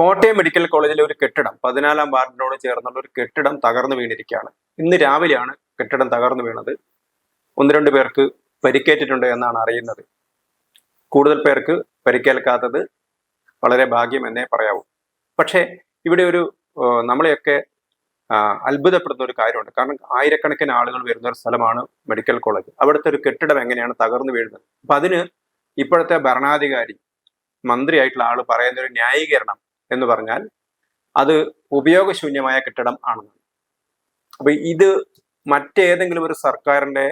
Kottayam medical കോളേജിലെ ഒരു കെട്ടിടം പതിനാലാം വാർഡിനോട് ചേർന്നുള്ള ഒരു കെട്ടിടം തകർന്നു വീണിരിക്കുകയാണ്. ഇന്ന് രാവിലെയാണ് കെട്ടിടം തകർന്നു വീണത്. ഒന്ന് രണ്ട് പേർക്ക് പരിക്കേറ്റിട്ടുണ്ട് എന്നാണ് അറിയുന്നത്. കൂടുതൽ പേർക്ക് പരിക്കേൽക്കാത്തത് വളരെ ഭാഗ്യം എന്നേ പറയാവൂ. പക്ഷേ ഇവിടെ ഒരു നമ്മളെയൊക്കെ അത്ഭുതപ്പെടുന്ന ഒരു കാര്യമുണ്ട്. കാരണം ആയിരക്കണക്കിന് ആളുകൾ വരുന്ന ഒരു സ്ഥലമാണ് മെഡിക്കൽ കോളേജ്. അവിടുത്തെ ഒരു കെട്ടിടം എങ്ങനെയാണ് തകർന്നു വീഴുന്നത്? അപ്പം അതിന് ഇപ്പോഴത്തെ ഭരണാധികാരി മന്ത്രിയായിട്ടുള്ള ആൾ പറയുന്ന ഒരു ന്യായീകരണം എന്ന് പറഞ്ഞാൽ അത് ഉപയോഗശൂന്യമായ കെട്ടിടം ആണെന്നാണ്. അപ്പൊ ഇത് മറ്റേതെങ്കിലും ഒരു സർക്കാരിന്റെ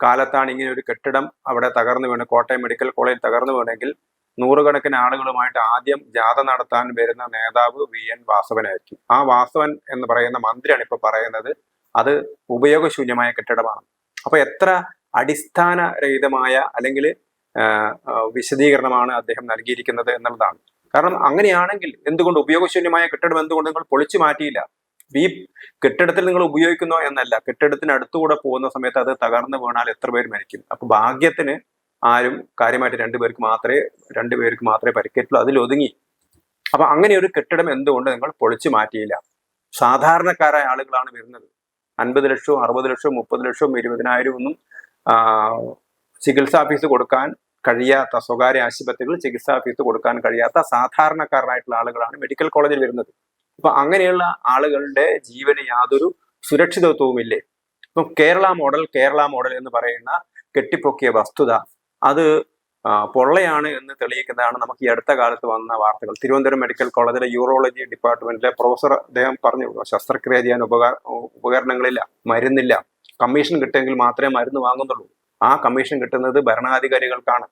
കാലത്താണ് ഇങ്ങനെ ഒരു കെട്ടിടം അവിടെ തകർന്നു വീണ് കോട്ടയം മെഡിക്കൽ കോളേജ് തകർന്നു വീണെങ്കിൽ നൂറുകണക്കിന് ആളുകളുമായിട്ട് ആദ്യം ജാഥ നടത്താൻ വരുന്ന നേതാവ് വി. എൻ. വാസവനായിരിക്കും. ആ വാസവൻ എന്ന് പറയുന്ന മന്ത്രിയാണ് ഇപ്പൊ പറയുന്നത്. അത് ഉപയോഗശൂന്യമായ കെട്ടിടമാണ്. അപ്പൊ എത്ര അടിസ്ഥാനരഹിതമായ അല്ലെങ്കിൽ വിശദീകരണമാണ് അദ്ദേഹം നൽകിയിരിക്കുന്നത് എന്നുള്ളതാണ്. കാരണം അങ്ങനെയാണെങ്കിൽ എന്തുകൊണ്ട് ഉപയോഗശൂന്യമായ കെട്ടിടം എന്തുകൊണ്ട് നിങ്ങൾ പൊളിച്ചു മാറ്റിയില്ല? ഈ കെട്ടിടത്തിൽ നിങ്ങൾ ഉപയോഗിക്കുന്നോ എന്നല്ല. കെട്ടിടത്തിന് അടുത്തുകൂടെ പോകുന്ന സമയത്ത് അത് തകർന്നു വീണാൽ എത്ര പേര് മരിക്കും? അപ്പൊ ഭാഗ്യത്തിന് ആരും കാര്യമായിട്ട് രണ്ടുപേർക്ക് മാത്രമേ രണ്ടുപേർക്ക് മാത്രമേ പരിക്കേറ്റുള്ളൂ. അതിലൊതുങ്ങി അപ്പൊ അങ്ങനെ ഒരു കെട്ടിടം എന്തുകൊണ്ട് നിങ്ങൾ പൊളിച്ചു മാറ്റിയില്ല? സാധാരണക്കാരായ ആളുകളാണ് വരുന്നത്. അൻപത് ലക്ഷവും അറുപത് ലക്ഷവും മുപ്പത് ലക്ഷവും ഇരുപതിനായിരവും ഒന്നും ചികിത്സാ ഫീസ് കൊടുക്കാൻ കഴിയാത്ത സ്വകാര്യ ആശുപത്രികളിൽ ചികിത്സാ ഫീസ് കൊടുക്കാൻ കഴിയാത്ത സാധാരണക്കാരനായിട്ടുള്ള ആളുകളാണ് മെഡിക്കൽ കോളേജിൽ വരുന്നത്. അപ്പൊ അങ്ങനെയുള്ള ആളുകളുടെ ജീവന് യാതൊരു സുരക്ഷിതത്വവും ഇല്ലേ ഇപ്പം കേരള മോഡൽ കേരള മോഡൽ എന്ന് പറയുന്ന കെട്ടിപ്പൊക്കിയ വസ്തുത അത് പൊള്ളയാണ് എന്ന് തെളിയിക്കുന്നതാണ് നമുക്ക് ഈ അടുത്ത കാലത്ത് വന്ന വാർത്തകൾ. തിരുവനന്തപുരം മെഡിക്കൽ കോളേജിലെ യൂറോളജി ഡിപ്പാർട്ട്മെന്റിലെ പ്രൊഫസർ അദ്ദേഹം പറഞ്ഞു ശസ്ത്രക്രിയ ചെയ്യാൻ ഉപകാര ഉപകരണങ്ങളില്ല മരുന്നില്ല. കമ്മീഷൻ കിട്ടിയെങ്കിൽ മാത്രമേ മരുന്ന് വാങ്ങുന്നുള്ളൂ. ആ കമ്മീഷൻ കിട്ടുന്നത് ഭരണാധികാരികൾക്കാണ്.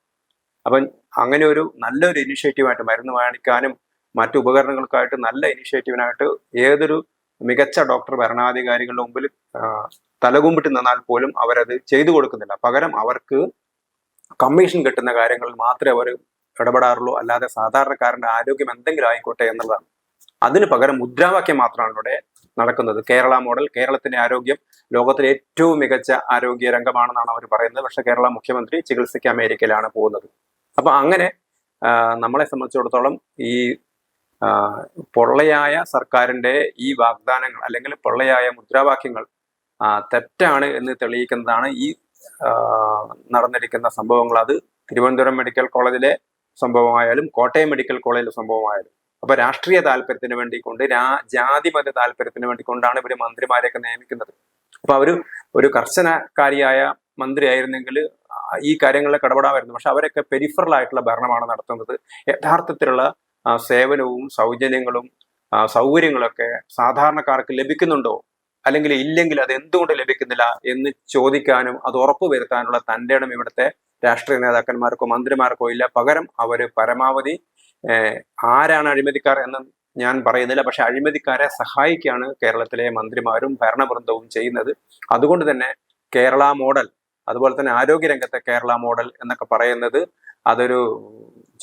അപ്പം അങ്ങനെ ഒരു നല്ലൊരു ഇനിഷ്യേറ്റീവായിട്ട് മരുന്ന് വാങ്ങിക്കാനും മറ്റു ഉപകരണങ്ങൾക്കായിട്ട് നല്ല ഇനിഷ്യേറ്റീവിനായിട്ട് ഏതൊരു മികച്ച ഡോക്ടർ ഭരണാധികാരികളുടെ മുമ്പിൽ തലകുമ്പിട്ട് നിന്നാൽ പോലും അവരത് ചെയ്തു കൊടുക്കുന്നില്ല. പകരം അവർക്ക് കമ്മീഷൻ കിട്ടുന്ന കാര്യങ്ങളിൽ മാത്രമേ അവർ ഇടപെടാറുള്ളൂ. അല്ലാതെ സാധാരണക്കാരന്റെ ആരോഗ്യം എന്തെങ്കിലും ആയിക്കോട്ടെ എന്നുള്ളതാണ്. അതിന് പകരം മുദ്രാവാക്യം മാത്രമാണ് ഇവിടെ നടക്കുന്നത്. കേരള മോഡൽ കേരളത്തിന്റെ ആരോഗ്യം ലോകത്തിലെ ഏറ്റവും മികച്ച ആരോഗ്യ രംഗമാണെന്നാണ് അവർ പറയുന്നത്. പക്ഷെ കേരള മുഖ്യമന്ത്രി ചികിത്സയ്ക്ക് അമേരിക്കയിലാണ് പോകുന്നത്. അപ്പൊ അങ്ങനെ നമ്മളെ സംബന്ധിച്ചിടത്തോളം ഈ പൊള്ളയായ സർക്കാരിന്റെ ഈ വാഗ്ദാനങ്ങൾ അല്ലെങ്കിൽ പൊള്ളയായ മുദ്രാവാക്യങ്ങൾ തെറ്റാണ് എന്ന് തെളിയിക്കുന്നതാണ് ഈ നടന്നിരിക്കുന്ന സംഭവങ്ങൾ. അത് തിരുവനന്തപുരം മെഡിക്കൽ കോളേജിലെ സംഭവമായാലും കോട്ടയം മെഡിക്കൽ കോളേജിലെ സംഭവമായാലും അപ്പൊ രാഷ്ട്രീയ താല്പര്യത്തിന് വേണ്ടി കൊണ്ട് രാ ജാതി മത താല്പര്യത്തിന് വേണ്ടി കൊണ്ടാണ് ഇവർ മന്ത്രിമാരെയൊക്കെ നിയമിക്കുന്നത്. അപ്പൊ അവർ ഒരു കർശനക്കാരിയായ മന്ത്രി ആയിരുന്നെങ്കിൽ ഈ കാര്യങ്ങളിലൊക്കെ ഇടപെടാമായിരുന്നു പക്ഷെ അവരൊക്കെ പെരിഫറൽ ആയിട്ടുള്ള ഭരണമാണ് നടത്തുന്നത്. യഥാർത്ഥത്തിലുള്ള സേവനവും സൗജന്യങ്ങളും സൗകര്യങ്ങളൊക്കെ സാധാരണക്കാർക്ക് ലഭിക്കുന്നുണ്ടോ? അല്ലെങ്കിൽ ഇല്ലെങ്കിൽ അത് എന്തുകൊണ്ട് ലഭിക്കുന്നില്ല എന്ന് ചോദിക്കാനും അത് ഉറപ്പുവരുത്താനുള്ള തന്റെ ഇടം ഇവിടുത്തെ രാഷ്ട്രീയ നേതാക്കന്മാർക്കോ മന്ത്രിമാർക്കോ ഇല്ല. പകരം അവർ പരമാവധി ആരാണ് അഴിമതിക്കാർ എന്ന് ഞാൻ പറയുന്നില്ല. പക്ഷെ അഴിമതിക്കാരെ സഹായിക്കുകയാണ് കേരളത്തിലെ മന്ത്രിമാരും ഭരണവൃന്ദവും ചെയ്യുന്നത്. അതുകൊണ്ട് തന്നെ കേരള മോഡൽ അതുപോലെ തന്നെ ആരോഗ്യരംഗത്തെ കേരള മോഡൽ എന്നൊക്കെ പറയുന്നത് അതൊരു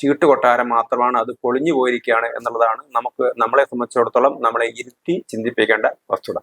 ചീട്ടുകൊട്ടാരം മാത്രമാണ്. അത് പൊളിഞ്ഞു പോയിരിക്കുകയാണ് എന്നുള്ളതാണ്. നമുക്ക് നമ്മളെ സംബന്ധിച്ചിടത്തോളം നമ്മളെ ഇരുത്തി ചിന്തിപ്പിക്കേണ്ട വസ്തുത.